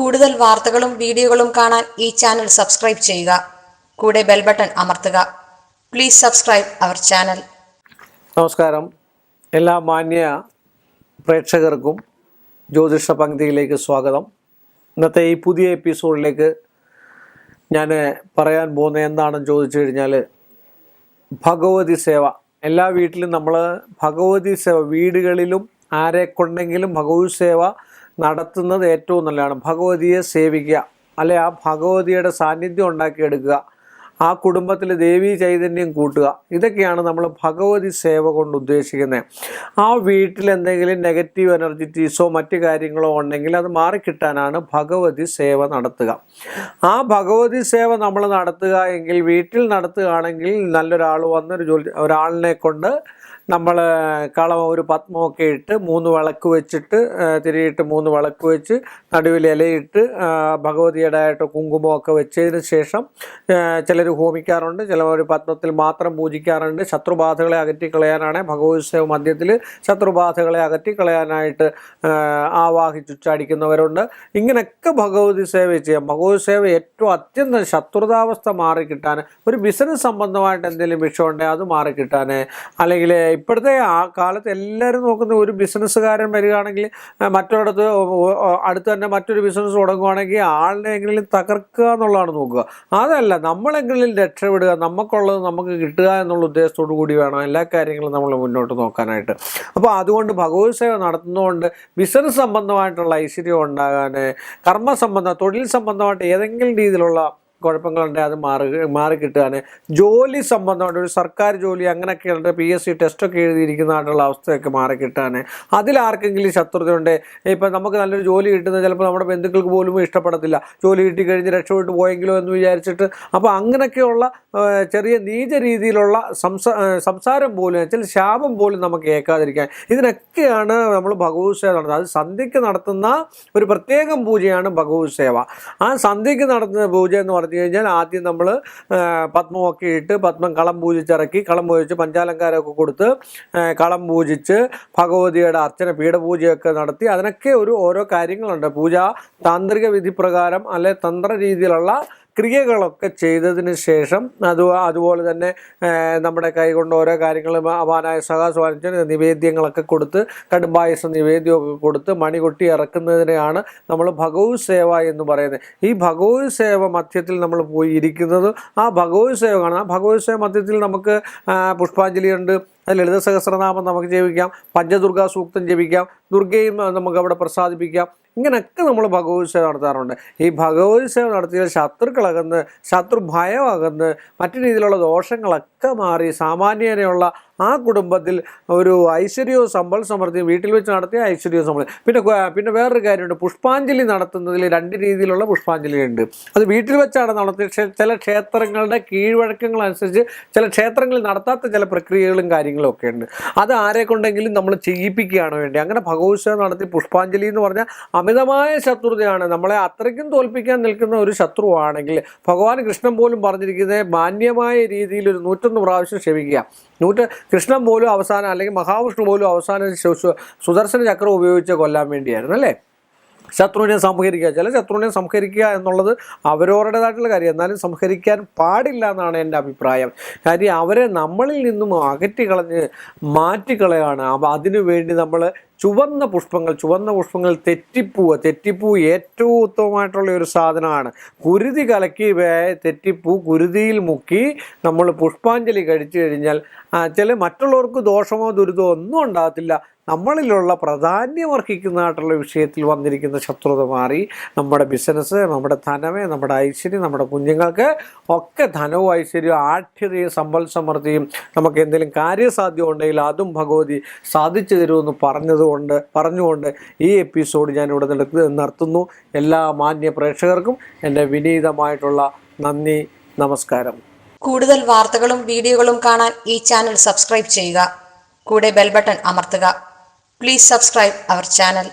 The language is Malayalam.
കൂടുതൽ വാർത്തകളും വീഡിയോകളും കാണാൻ ഈ ചാനൽ സബ്സ്ക്രൈബ് ചെയ്യുക. കൂടെ ബെൽ ബട്ടൺ അമർത്തുക. Please subscribe our channel. നമസ്കാരം. എല്ലാ മാന്യ പ്രേക്ഷകർക്കും ജ്യോതിഷ പങ്ക്തിയിലേക്ക് സ്വാഗതം. ഇന്നത്തെ ഈ പുതിയ എപ്പിസോഡിലേക്ക് ഞാൻ പറയാൻ പോകുന്ന എന്താണെന്ന് ചോദിച്ചു കഴിഞ്ഞാൽ ഭഗവതി സേവ. എല്ലാ വീട്ടിലും നമ്മൾ ഭഗവതി സേവ. വീടുകളിലും ആരെ കൊണ്ടെങ്കിലും ഭഗവതി സേവ നടത്തുന്നത് ഏറ്റവും നല്ലതാണ്. ഭഗവതിയെ സേവിക്കുക. അല്ലെ? ആ ഭഗവതിയുടെ സാന്നിധ്യം ഉണ്ടാക്കിയെടുക്കുക. ആ കുടുംബത്തിൽ ദേവീ ചൈതന്യം കൂട്ടുക. ഇതൊക്കെയാണ് നമ്മൾ ഭഗവതി സേവ കൊണ്ട് ഉദ്ദേശിക്കുന്നത് ആ വീട്ടിൽ എന്തെങ്കിലും നെഗറ്റീവ് എനർജിറ്റീസോ മറ്റു കാര്യങ്ങളോ ഉണ്ടെങ്കിൽ അത് മാറിക്കിട്ടാനാണ് ഭഗവതി സേവ നടത്തുക. ആ ഭഗവതി സേവ നമ്മൾ നടത്തുക എങ്കിൽ വീട്ടിൽ നടത്തുകയാണെങ്കിൽ നല്ലൊരാൾ വന്നൊരു ജോലി ഒരാളിനെ കൊണ്ട് നമ്മൾ കളം ഒരു പത്മമൊക്കെ ഇട്ട് മൂന്ന് വിളക്ക് വെച്ചിട്ട് തിരിയിട്ട് മൂന്ന് വിളക്ക് വെച്ച് നടുവിൽ ഇലയിട്ട് ഭഗവതിയുടെ ആയിട്ട് കുങ്കുമമൊക്കെ വെച്ചതിന് ശേഷം ചിലർ ഹോമിക്കാറുണ്ട് ചിലവർ പത്മത്തിൽ മാത്രം പൂജിക്കാറുണ്ട്. ശത്രുബാധകളെ അകറ്റിക്കളയാനാണ് ഭഗവതി സേവ മധ്യത്തിൽ ശത്രുബാധകളെ അകറ്റിക്കളയാനായിട്ട് ആവാഹി ആവാഹിച്ചുച്ചാടിക്കുന്നവരുണ്ട് ഇങ്ങനെയൊക്കെ ഭഗവതി സേവ ചെയ്യാം. ഭഗവതി സേവ ഏറ്റവും അത്യന്തം ശത്രുതാവസ്ഥ മാറിക്കിട്ടാൻ ഒരു ബിസിനസ് സംബന്ധമായിട്ട് എന്തെങ്കിലും വിഷയമുണ്ടെങ്കിൽ അത് മാറിക്കിട്ടാൻ അല്ലെങ്കിൽ ഇപ്പോഴത്തെ ആ കാലത്ത് എല്ലാവരും നോക്കുന്ന ഒരു ബിസിനസ്സുകാരൻ വരികയാണെങ്കിൽ മറ്റൊരിടത്ത് അടുത്ത് തന്നെ മറ്റൊരു ബിസിനസ് തുടങ്ങുകയാണെങ്കിൽ ആളിനെ എങ്കിലും തകർക്കുക എന്നുള്ളതാണ് നോക്കുക. അതല്ല നമ്മളെങ്കിലും രക്ഷപ്പെടുക നമുക്കുള്ളത് നമുക്ക് കിട്ടുക എന്നുള്ള ഉദ്ദേശത്തോടു കൂടി വേണം എല്ലാ കാര്യങ്ങളും നമ്മൾ മുന്നോട്ട് നോക്കാനായിട്ട്. അപ്പോൾ അതുകൊണ്ട് ഭഗവത് സേവ നടത്തുന്നതുകൊണ്ട് ബിസിനസ് സംബന്ധമായിട്ടുള്ള ഐശ്വര്യം ഉണ്ടാകാൻ കർമ്മ സംബന്ധം തൊഴിൽ സംബന്ധമായിട്ട് ഏതെങ്കിലും രീതിയിലുള്ള കുഴപ്പങ്ങളുണ്ടെങ്കിൽ അത് മാറി മാറിക്കിട്ടുകയാണ് ജോലി സംബന്ധമായിട്ട് ഒരു സർക്കാർ ജോലി അങ്ങനെയൊക്കെയുണ്ട്. പി എസ് സി ടെസ്റ്റൊക്കെ എഴുതിയിരിക്കുന്നതായിട്ടുള്ള അവസ്ഥയൊക്കെ മാറി കിട്ടാണ്. അതിലാർക്കെങ്കിലും ശത്രുതയുണ്ട്? ഇപ്പം നമുക്ക് നല്ലൊരു ജോലി കിട്ടുന്നത് ചിലപ്പോൾ നമ്മുടെ ബന്ധുക്കൾക്ക് പോലും ഇഷ്ടപ്പെടത്തില്ല. ജോലി കിട്ടി കഴിഞ്ഞ് രക്ഷപ്പെട്ട് പോയെങ്കിലോ എന്ന് വിചാരിച്ചിട്ട് അപ്പോൾ അങ്ങനെയൊക്കെയുള്ള ചെറിയ നീച രീതിയിലുള്ള സംസാ സംസാരം പോലും ചില ശാപം പോലും നമുക്ക് കേൾക്കാതിരിക്കാൻ ഇതിനൊക്കെയാണ് നമ്മൾ ഭഗവത് സേവ നടത്തുന്നത്. അത് സന്ധ്യയ്ക്ക് നടത്തുന്ന ഒരു പ്രത്യേകം പൂജയാണ് ഭഗവത് സേവ. ആ സന്ധ്യയ്ക്ക് നടത്തുന്ന പൂജ എന്ന് പറഞ്ഞു കഴിഞ്ഞാൽ ആദ്യം നമ്മൾ പത്മമൊക്കെ ഇട്ട് പത്മം കളം പൂജിച്ചിറക്കി കളം പൂജിച്ച് പഞ്ചാലങ്കാരമൊക്കെ കൊടുത്ത് കളം പൂജിച്ച് ഭഗവതിയുടെ അർച്ചന പീഠപൂജയൊക്കെ നടത്തി അതിനൊക്കെ ഒരു ഓരോ കാര്യങ്ങളുണ്ട്. പൂജ താന്ത്രിക വിധി പ്രകാരം അല്ലെ തന്ത്ര രീതിയിലുള്ള ക്രിയകളൊക്കെ ചെയ്തതിന് ശേഷം അത് അതുപോലെ തന്നെ നമ്മുടെ കൈകൊണ്ട് ഓരോ കാര്യങ്ങളും അവാനായ സഹാസ്വാനിച്ച് നിവേദ്യങ്ങളൊക്കെ കൊടുത്ത് കടുംബായസ നിവേദ്യമൊക്കെ കൊടുത്ത് മണികൊട്ടി ഇറക്കുന്നതിനെയാണ് നമ്മൾ ഭഗവത് സേവ എന്ന് പറയുന്നത്. ഈ ഭഗവത് സേവ മധ്യത്തിൽ നമ്മൾ പോയി ഇരിക്കുന്നത് ആ ഭഗവത് സേവ കാണാം. ആ ഭഗവത് സേവ മധ്യത്തിൽ നമുക്ക് പുഷ്പാഞ്ജലി പുഷ്പാഞ്ജലിയുണ്ട് ലളിത സഹസ്രനാമം നമുക്ക് ജപിക്കാം പഞ്ചദുർഗാ സൂക്തം ജപിക്കാം ദുർഗയും നമുക്ക് അവിടെ പ്രസാദിപ്പിക്കാം. ഇങ്ങനെയൊക്കെ നമ്മൾ ഭഗവത് സേവ നടത്താറുണ്ട്. ഈ ഭഗവത് സേവ നടത്തിയാൽ ശത്രുക്കളകന്ന് ശത്രു ഭയം മറ്റു രീതിയിലുള്ള ദോഷങ്ങളൊക്കെ മാറി സാമാന്യനെയുള്ള ആ കുടുംബത്തിൽ ഒരു ഐശ്വര്യവും സമ്പൽ സമൃദ്ധിയും വീട്ടിൽ വെച്ച് നടത്തിയ ഐശ്വര്യവും സമ്പൽ പിന്നെ പിന്നെ വേറൊരു കാര്യമുണ്ട്. പുഷ്പാഞ്ജലി നടത്തുന്നതിൽ രണ്ട് രീതിയിലുള്ള പുഷ്പാഞ്ജലി ഉണ്ട്. അത് വീട്ടിൽ വെച്ചാണ് നടത്തിയത് ചില ക്ഷേത്രങ്ങളുടെ കീഴ്വഴക്കങ്ങൾ അനുസരിച്ച് ചില ക്ഷേത്രങ്ങളിൽ നടത്താത്ത ചില പ്രക്രിയകളും കാര്യങ്ങളും ഒക്കെ ഉണ്ട്. അത് ആരെ കൊണ്ടെങ്കിലും നമ്മൾ ചെയ്യിപ്പിക്കുകയാണ് വേണ്ടി. അങ്ങനെ ഭഗവത്സവം നടത്തി പുഷ്പാഞ്ജലി എന്ന് പറഞ്ഞാൽ അമിതമായ ശത്രുതയാണ്. നമ്മളെ അത്രയ്ക്കും തോൽപ്പിക്കാൻ നിൽക്കുന്ന ഒരു ശത്രുവാണെങ്കിൽ ഭഗവാൻ കൃഷ്ണൻ പോലും പറഞ്ഞിരിക്കുന്നത് മാന്യമായ രീതിയിൽ ഒരു നൂറ്റൊന്ന് പ്രാവശ്യം ക്ഷമിക്കുക. നൂറ്റ കൃഷ്ണൻ പോലും അവസാനം അല്ലെങ്കിൽ മഹാവിഷ്ണു പോലും അവസാനം സുദർശന ചക്രം ഉപയോഗിച്ച് കൊല്ലാൻ വേണ്ടിയായിരുന്നു അല്ലേ? ശത്രുവിനെ സംഹരിക്കുക. ചില ശത്രുവിനെ സംഹരിക്കുക എന്നുള്ളത് അവരവരുടേതായിട്ടുള്ള കാര്യം. എന്നാലും സംഹരിക്കാൻ പാടില്ല എന്നാണ് എന്റെ അഭിപ്രായം. കാര്യം അവരെ നമ്മളിൽ നിന്നും അകറ്റിക്കളഞ്ഞ് മാറ്റിക്കളയാണ്. അപ്പം അതിനു വേണ്ടി നമ്മൾ ചുവന്ന പുഷ്പങ്ങൾ ചുവന്ന പുഷ്പങ്ങൾ തെറ്റിപ്പൂവ്. തെറ്റിപ്പൂ ഏറ്റവും ഉത്തമമായിട്ടുള്ള ഒരു സാധനമാണ്. കുരുതി കലക്കി തെറ്റിപ്പൂ കുരുതിയിൽ മുക്കി നമ്മൾ പുഷ്പാഞ്ജലി കഴിച്ചു കഴിഞ്ഞാൽ ചില മറ്റുള്ളവർക്ക് ദോഷമോ ദുരിതമോ ഒന്നും ഉണ്ടാകത്തില്ല. നമ്മളിലുള്ള പ്രാധാന്യം അർഹിക്കുന്നതായിട്ടുള്ള വിഷയത്തിൽ വന്നിരിക്കുന്ന ശത്രുത മാറി നമ്മുടെ ബിസിനസ് നമ്മുടെ ധനമേ നമ്മുടെ ഐശ്വര്യം നമ്മുടെ കുഞ്ഞുങ്ങൾക്ക് ഒക്കെ ധനവും ഐശ്വര്യവും ആഠ്യതയും സമ്പൽ സമൃദ്ധിയും നമുക്ക് എന്തെങ്കിലും കാര്യസാധ്യം ഉണ്ടെങ്കിൽ അതും ഭഗവതി സാധിച്ചു തരുമെന്ന് പറഞ്ഞതുകൊണ്ട് പറഞ്ഞുകൊണ്ട് ഈ എപ്പിസോഡ് ഞാൻ നടത്തി- നിർത്തുന്നു. എല്ലാ മാന്യ പ്രേക്ഷകർക്കും എന്റെ വിനീതമായിട്ടുള്ള നന്ദി നമസ്കാരം. കൂടുതൽ വാർത്തകളും വീഡിയോകളും കാണാൻ ഈ ചാനൽ സബ്സ്ക്രൈബ് ചെയ്യുക. കൂടെ ബെൽബട്ടൺ അമർത്തുക. Please subscribe our channel